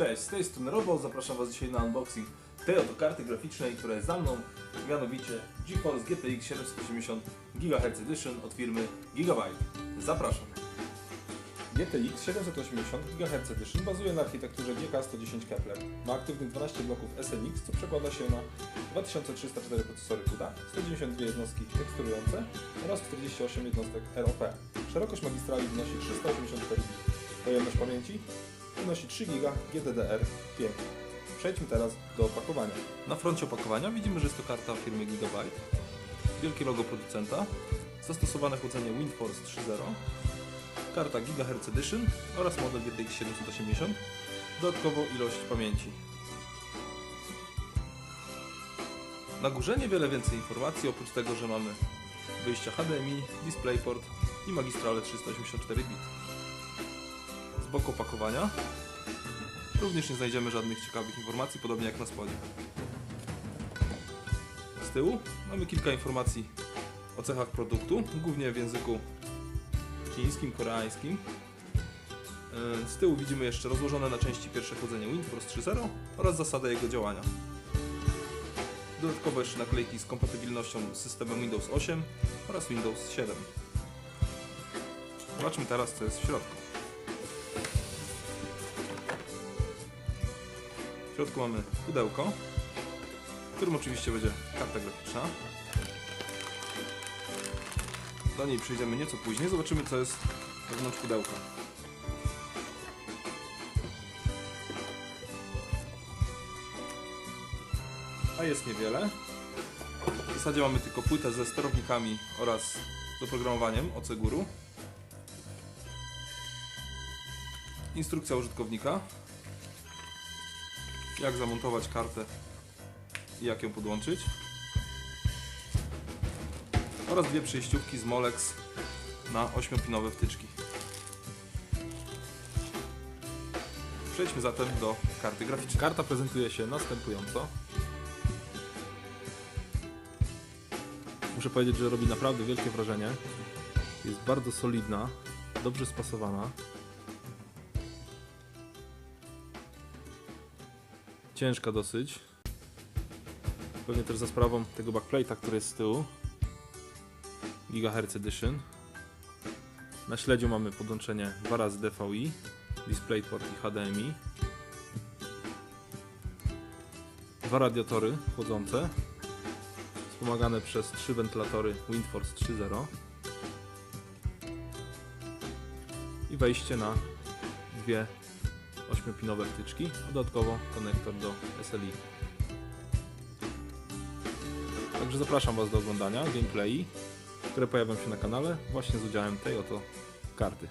Cześć, z tej strony Robo, zapraszam Was dzisiaj na unboxing tej oto karty graficznej, która jest za mną, mianowicie GeForce GTX 780 GHz Edition od firmy Gigabyte. Zapraszam. GTX 780 GHz Edition bazuje na architekturze GK110 Kepler. Ma aktywnych 12 bloków SNX, co przekłada się na 2304 procesory CUDA, 192 jednostki teksturujące oraz 48 jednostek ROP. Szerokość magistrali wynosi 384 bit. Pojemność pamięci wynosi 3 GB GDDR5. Przejdźmy teraz do opakowania. Na froncie opakowania widzimy, że jest to karta firmy Gigabyte. Wielkie logo producenta, zastosowane chłodzenie WindForce 3.0, karta GHz Edition oraz model GTX 780, dodatkowo ilość pamięci. Na górze niewiele więcej informacji, oprócz tego, że mamy wyjścia HDMI, DisplayPort i magistrale 384 bit. Z boku opakowania również nie znajdziemy żadnych ciekawych informacji, podobnie jak na spodzie. Z tyłu mamy kilka informacji o cechach produktu, głównie w języku chińskim, koreańskim. Yy, Z tyłu widzimy jeszcze rozłożone na części pierwsze chłodzenie WindForce 3.0 oraz zasadę jego działania. Dodatkowo jeszcze naklejki z kompatybilnością z systemem Windows 8 oraz Windows 7. Zobaczmy teraz co jest w środku. Środku mamy pudełko, w którym oczywiście będzie karta graficzna. Do niej przejdziemy nieco później, zobaczymy co jest wewnątrz pudełka. A jest niewiele. W zasadzie mamy tylko płytę ze sterownikami oraz z oprogramowaniem OC Guru. Instrukcja użytkownika. Jak zamontować kartę i jak ją podłączyć. Oraz dwie przejściówki z Molex na 8-pinowe wtyczki. Przejdźmy zatem do karty graficznej. Karta prezentuje się następująco. Muszę powiedzieć, że robi naprawdę wielkie wrażenie. Jest bardzo solidna, dobrze spasowana. Ciężka dosyć. Pewnie też za sprawą tego backplate'a, który jest z tyłu. GHz Edition. Na śledziu mamy podłączenie 2 razy DVI, DisplayPort i HDMI. Dwa radiatory chłodzące, wspomagane przez trzy wentylatory WindForce 3.0 i wejście na dwie 8-pinowe wtyczki, a dodatkowo konektor do SLI. Także zapraszam Was do oglądania gameplayi, które pojawią się na kanale właśnie z udziałem tej oto karty.